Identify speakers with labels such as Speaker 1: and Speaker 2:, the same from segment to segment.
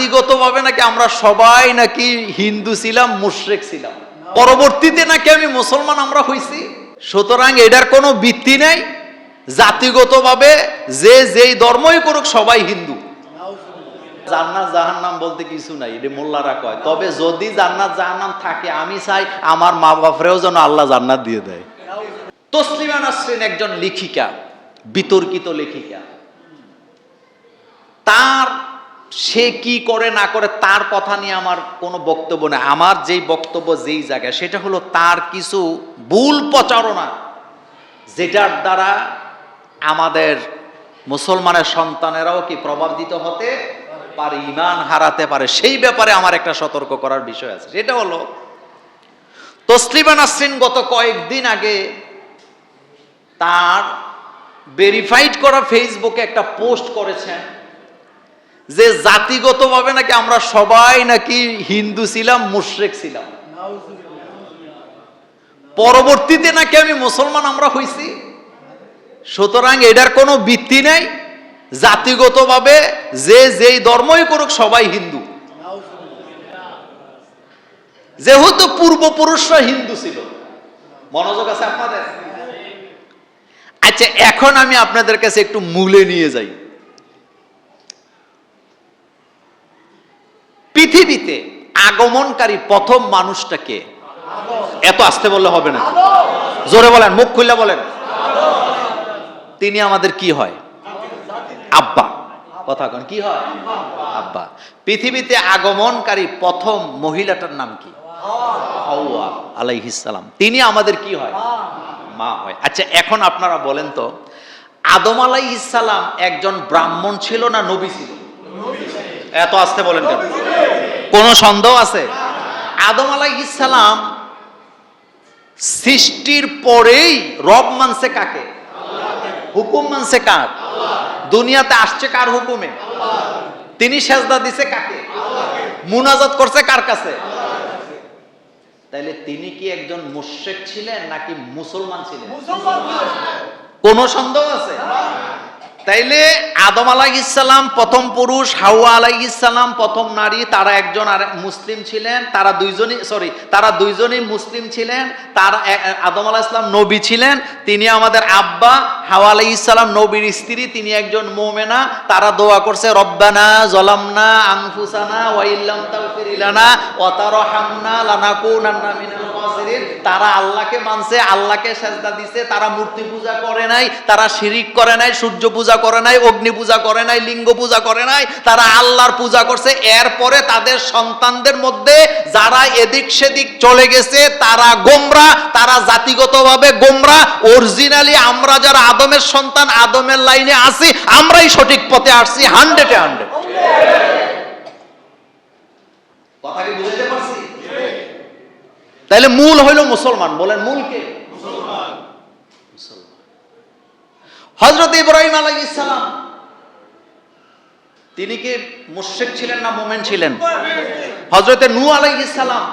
Speaker 1: জাতিগতভাবে নাকি আমরা সবাই নাকি হিন্দু ছিলাম, মুশরেক ছিলাম। পরবর্তীতে নাকি আমি মুসলমান আমরা হইছি। সুতরাং এটার কোনো ভিত্তি নেই। জাতিগতভাবে যে যেই ধর্মই করুক সবাই হিন্দু। জান্নাত, জাহান্নাম বলতে কিছু নাই, এটা মোল্লারা কয়। তবে যদি জান্নাত, জাহান্নাম থাকে, আমি চাই আমার মা বাপরেও যেন আল্লাহ জান্নাত দিয়ে দেয়। তসলিমা নাসরিন একজন লেখিকা, বিতর্কিত লেখিকা। তার সে কি করে না করে তার কথা নিয়ে আমার কোনো বক্তব্য নেই। আমার যেই বক্তব্য, যেই জায়গায়, সেটা হলো তার কিছু ভুল প্রচারণা, যেটার দ্বারা আমাদের মুসলমানের সন্তানেরাও কি প্রভাবিত হতে পারে ইমান হারাতে পারে, সেই ব্যাপারে আমার একটা সতর্ক করার বিষয় আছে। সেটা হলো, তসলিমা নাসরিন গত কয়েকদিন আগে তার ভেরিফাইড করা ফেসবুকে একটা পোস্ট করেছেন। যে জাতিগতভাবে নাকি আমরা সবাই নাকি হিন্দু ছিলাম, মুশরেক ছিলাম। পরবর্তীতে নাকি আমি মুসলমান আমরা হইছি। সুতরাং এটার কোনো ভিত্তি নেই। জাতিগতভাবে যে যেই ধর্মই করুক সবাই হিন্দু। যেহেতু পূর্বপুরুষরা হিন্দু ছিল। মনোযোগ আছে আপনাদের? আচ্ছা এখন আমি আপনাদের কাছে একটু মূলে নিয়ে যাই। পৃথিবীতে আগমনকারী প্রথম মানুষটাকে এত আসতে বললে হবে না জোরে বলেন, মুখ খুললে বলেন। তিনি আমাদের কি হয়? আব্বা। কথা কন, কি হয়? আব্বা। পৃথিবীতে আগমনকারী প্রথম মহিলাটার নাম কি? হাওয়া আলাইহিস সালাম। তিনি আমাদের কি হয়? মা হয়। আচ্ছা এখন আপনারা বলেন তো, আদম আলাইহিস সালাম একজন ব্রাহ্মণ ছিল না নবী ছিল? এত আসতে বলেন কেন? কোন সন্দেহ আছে? আদম আলাই সালাম সৃষ্টির পরেই রব মানছে কাকে? হুকুম মানছে কার? দুনিয়াতে আসছে কার হুকুমে? তিনি সেজদা দিছে কাকে? মুনাজাত করছে কার কাছে? তাইলে তিনি কি একজন মুশরিক ছিলেন নাকি মুসলমান ছিলেন। কোন সন্দেহ আছে? তাইলে আদম আলাইসাল্লাম প্রথম পুরুষ, হাওয়া আলাইসাল্লাম প্রথম নারী, তারা একজন আর মুসলিম ছিলেন, তারা দুইজনই সরি তারা দুইজনই মুসলিম ছিলেন, তার আদম আলাইসাল্লাম নবী ছিলেন, তিনি আমাদের আব্বা, হাওয়া আলাইসাল্লাম নবীর স্ত্রী, তিনি একজন মোমেনা, তারা দোয়া করছে, রব্বানা জলামনা আনফুসানা ওয়াইল্লাম তাগফির লানা ওয়া লানাকুনান্না মিনাল তারা আল্লাহকে মানছে, আল্লাহকে সেজদা দিছে, তারা মূর্তি পূজা করে নাই, তারা শিরিক করে নাই, সূর্য পূজা করে নাই অগ্নি পূজা করে নাই লিঙ্গ পূজা করে নাই তারা আল্লাহর পূজা করছে। এরপরে তাদের সন্তানদের মধ্যে যারা এদিক সেদিক চলে গেছে তারা গোমরা তারা জাতিগতভাবে গোমরা। অরিজিনালি আমরা যারা আদমের সন্তান আদমের লাইনে আছি আমরাই সঠিক পথে আসছি হান্ড্রেডে হান্ড্রেড। কথা কি বুঝতে পারছি? তাহলে মূল হইল মুসলমান বলেন মূল কে? হজরত ইব্রাহিম আলাইহিস সালাম, তিনি কি মুশরিক ছিলেন না মোমেন ছিলেন? হজরতে নূহ আলাইহিস সালাম,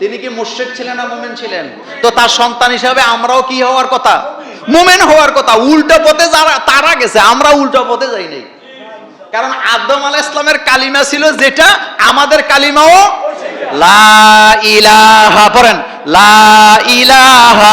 Speaker 1: তিনি কি মুশরিক ছিলেন না মোমেন ছিলেন? তো তার সন্তান হিসাবে আমরাও কি হওয়ার কথা? মোমেন হওয়ার কথা। উল্টো পথে যারা তারা গেছে, আমরা উল্টো পথে যাই নাই। কারণ আদম আলাহ ইসলামের কালিমা ছিল যেটা আমাদের কালিমাও লা ইলাহা, পড়েন, লা ইলাহা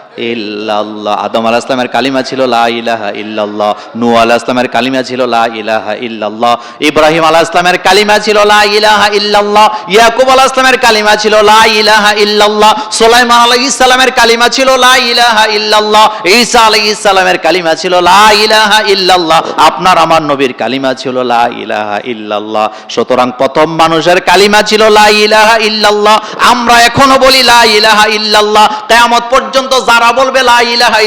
Speaker 1: ইল্লাল্লাহ। আদম আলাহ ইসলামের কালিমা ছিল লা ইলাহা ইল্লাল্লাহ। নূ আলাহ ইসলামের কালিমা ছিল লা ইলাহা ইল্লাল্লাহ। ইব্রাহিম আলাহ ইসলামের কালিমা ছিল লা ইলাহা ইল্লাল্লাহ। ইয়াকুব আলাহ ইসলামের কালিমা ছিল লা ইলাহা ইল্লাল্লাহ। সুলাইমান আলাইহিস সালামের কালিমা ছিল লা ইলাহা ইল্লাল্লাহ। ঈসা আলাইহিস সালামের কালিমা ছিল লা ইলাহা ইল্লাল্লাহ। আপনার, আমার নবীর কালিমা ছিল লা ইলাহা ইল্লাল্লাহ। সুতরাং প্রথম মানুষের কালিমা ছিল লা ইলাহা ইল্লাল্লাহ। আমরা এখনও বলি লা ইলাহা ইল্লাল্লাহ। কিয়ামত পর্যন্ত যারা বলবে, লা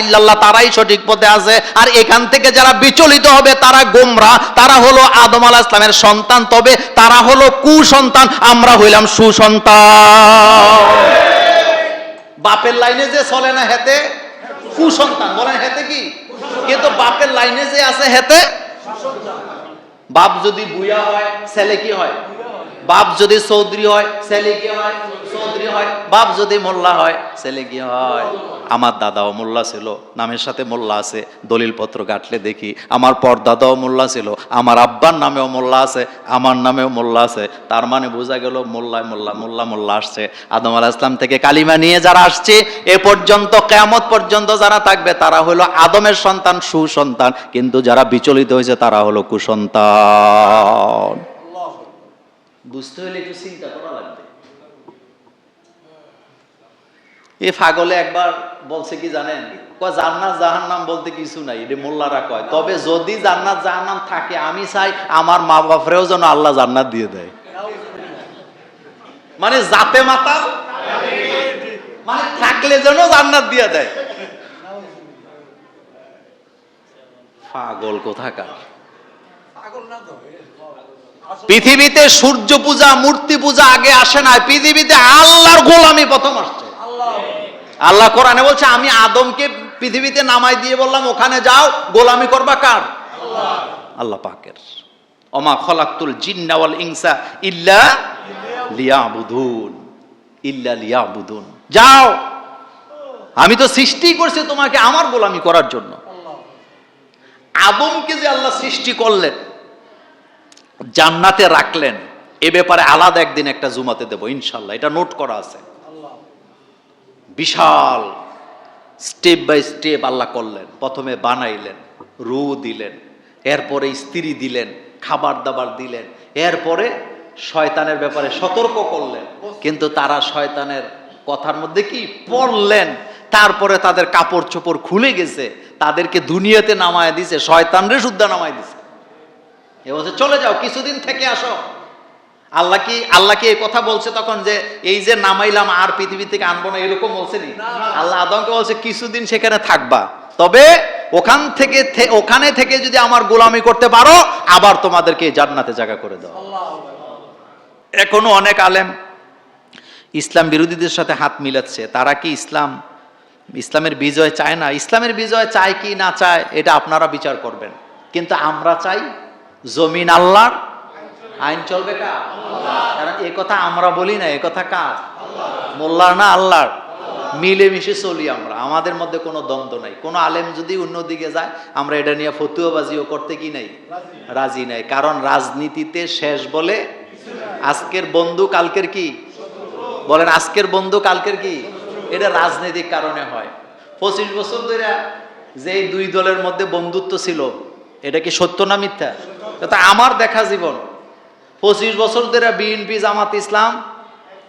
Speaker 1: ইল্লাল্লাহ তারাই সঠিক পথে আছে। আর এখান থেকে যারা বিচলিত হবে, তারা গোমরা, তারা হলো আদম আলাইহিস ইসলামের সন্তান। তবে তারা হলো কুসন্তান, আমরা হইলাম সুসন্তান। বাপের লাইনে যে চলে না হেতে কুসন্তান। বলেন হেতে কি? কিন্তু বাপের লাইনে যে আছে হেতে বাপ যদি বুয়া হয়, ছেলে কি হয়? বাপ যদি চৌধুরী হয়, ছেলে কি হয়? চৌধুরী হয়। বাপ যদি মোল্লা হয়, ছেলে কি হয়? আমার দাদাও মোল্লা ছিল, নামের সাথে মোল্লা আছে দলিল পত্র গাঁটলে দেখি আমার পর দাদাও মোল্লা ছিল, আমার আব্বার নামেও মোল্লা আছে, আমার নামেও মোল্লা আছে। তার মানে বোঝা গেল মোল্লায় মোল্লা মোল্লা মোল্লা আসছে। আদম আলাহ ইসলাম থেকে কালিমা নিয়ে যারা আসছে, এ পর্যন্ত, কেয়ামত পর্যন্ত যারা থাকবে, তারা হলো আদমের সন্তান, সুসন্তান। কিন্তু যারা বিচলিত হয়েছে, তারা হলো কুসন্তান। বুঝতে হলে একটু চিন্তা করা লাগবে। এ ফাগলে একবার বলছে কি জানেন? কয় জান্নাত জাহান্নাম বলতে কিছু নাই এটা মোল্লারা কয়। তবে যদি জান্নাত জাহান নাম থাকে আমি চাই আমার মা বাপরেও যেন আল্লাহ জান্নাত দিয়ে দেয়। মানে জাতে মাতা? মানে থাকলে যেন জান্নাত দিয়ে দেয়। পাগল কোথাকার? পৃথিবীতে সূর্য পূজা মূর্তি পূজা আগে আসে না পৃথিবীতে আল্লাহর গোলামি প্রথম আসছে। আল্লাহ। কোরআনে বলছে আমি আদমকে পৃথিবীতে নামাই দিয়ে বললাম ওখানে যাও গোলামি করবা কার? আল্লাহ। পাকের। অমা খলাক্তুল জিন্না ওয়াল ইনসা ইল্লা লিয়াবুদুন। ইল্লা লিয়াবুদুন। যাও। আমি তো সৃষ্টি করছি তোমাকে আমার গোলামি করার জন্য। আদমকে যে আল্লাহ সৃষ্টি করলেন জান্নাতে রাখলেন, এ ব্যাপারে আলাদা একদিন একটা জুমাতে দেবো, ইনশাল্লাহ। এটা নোট করা আছে। বিশাল স্টেপ বাই স্টেপ আল্লাহ করলেন। প্রথমে বানাইলেন, রু দিলেন, এরপরে স্ত্রী দিলেন, খাবার দাবার দিলেন, এরপরে শয়তানের ব্যাপারে সতর্ক করলেন। কিন্তু তারা শয়তানের কথার মধ্যে কি? পড়লেন। তারপরে তাদের কাপড় চোপড় খুলে গেছে, তাদেরকে দুনিয়াতে নামায় দিছে, শয়তানরে শুদ্ধা নামায় দিছে। এ বলছে চলে যাও কিছুদিন থেকে আসো। আল্লাহ কি আল্লাহ কি এই কথা বলছে তখন যে এই যে নামাইলাম আর পৃথিবী থেকে আনব না? এরকম বলছে নি? আল্লাহ আদমকে বলছে কিছুদিন সেখানে থাকবা। তবে ওখান থেকে ওখানে থেকে যদি আমার গোলামি করতে পারো আবার তোমাদেরকে জান্নাতে জায়গা করে দাও। এখনও অনেক আলেম ইসলাম বিরোধীদের সাথে হাত মিলাচ্ছে। তারা কি ইসলাম ইসলামের বিজয় চায় না? ইসলামের বিজয় চায় কি না চায় এটা আপনারা বিচার করবেন। কিন্তু আমরা চাই জমিন আল্লাহর? আইন চলবে কার? কারণ এ কথা আমরা বলি না, এ কথা কার? মোল্লার না আল্লাহর? মিলেমিশে চলি আমরা, আমাদের মধ্যে কোনো দ্বন্দ্ব নাই। কোনো আলেম যদি অন্যদিকে যায়, আমরা এটা নিয়ে ফতুয়াবাজিও করতে কি নাই? রাজি নাই। কারণ রাজনীতিতে শেষ বলে আজকের বন্ধু কালকের কি? বলেন আজকের বন্ধু কালকের কি? এটা রাজনৈতিক কারণে হয়। পঁচিশ বছর ধরে যে দুই দলের মধ্যে বন্ধুত্ব ছিল, এটা কি সত্য না মিথ্যা? এটা আমার দেখা জীবন। পঁচিশ বছর ধরে বিএনপি জামাত ইসলাম,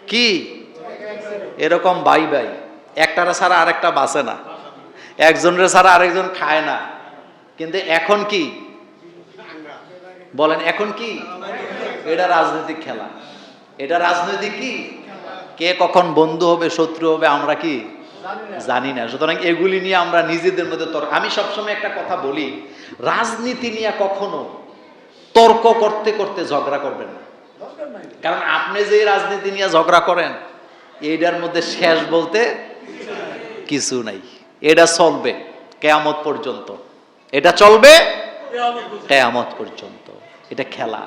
Speaker 1: কি? এরকম বাই বাই। একটারা ছাড়া আরেকটা বাঁচে না। একজনের ছাড়া আরেকজন খায় না। কিন্তু এখন কি? বলেন, এখন কি? এটা রাজনৈতিক খেলা। এটা রাজনৈতিক কি? কে কখন বন্ধু হবে, শত্রু হবে, আমরা কি? জানি না। সুতরাং এগুলি নিয়ে আমরা নিজেদের মধ্যে তর্ক আমি সবসময় একটা কথা বলি, রাজনীতি নিয়ে কখনো তর্ক করতে করতে ঝগড়া করবেন না। কারণ আপনি যে রাজনীতি নিয়ে ঝগড়া করেন এইটার মধ্যে শেষ বলতে কিছু নাই। এটা চলবে কেয়ামত পর্যন্ত। এটা চলবে কেয়ামত পর্যন্ত। এটা খেলা।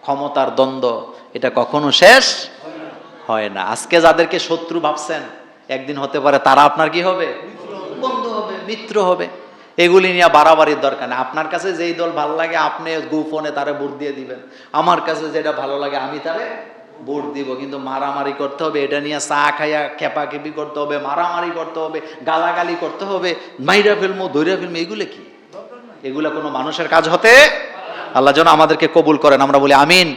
Speaker 1: ক্ষমতার দ্বন্দ্ব এটা কখনো শেষ হয় না। আজকে যাদেরকে শত্রু ভাবছেন একদিন হতে পারে তারা আপনার কি হবে? বন্ধু হবে। মিত্র হবে। এগুলি নিয়ে বাড়াবাড়ির দরকার নেই। আপনার কাছে যেই দল ভালো লাগে, আপনি গোপনে তারে ভোট দিয়ে দিবেন। আমার কাছে যেটা ভালো লাগে, আমি তারে ভোট দিব। কিন্তু মারামারি করতে হবে, এটা নিয়ে চা খাইয়া খেপাখেপি করতে হবে, মারামারি করতে হবে, গালাগালি করতে হবে, মাইরা ফেলমো ধৈরা ফেলমো, এগুলো কি? এগুলো কোনো মানুষের কাজ হতে আল্লাহ যেন আমাদেরকে কবুল করেন। আমরা বলি আমিন।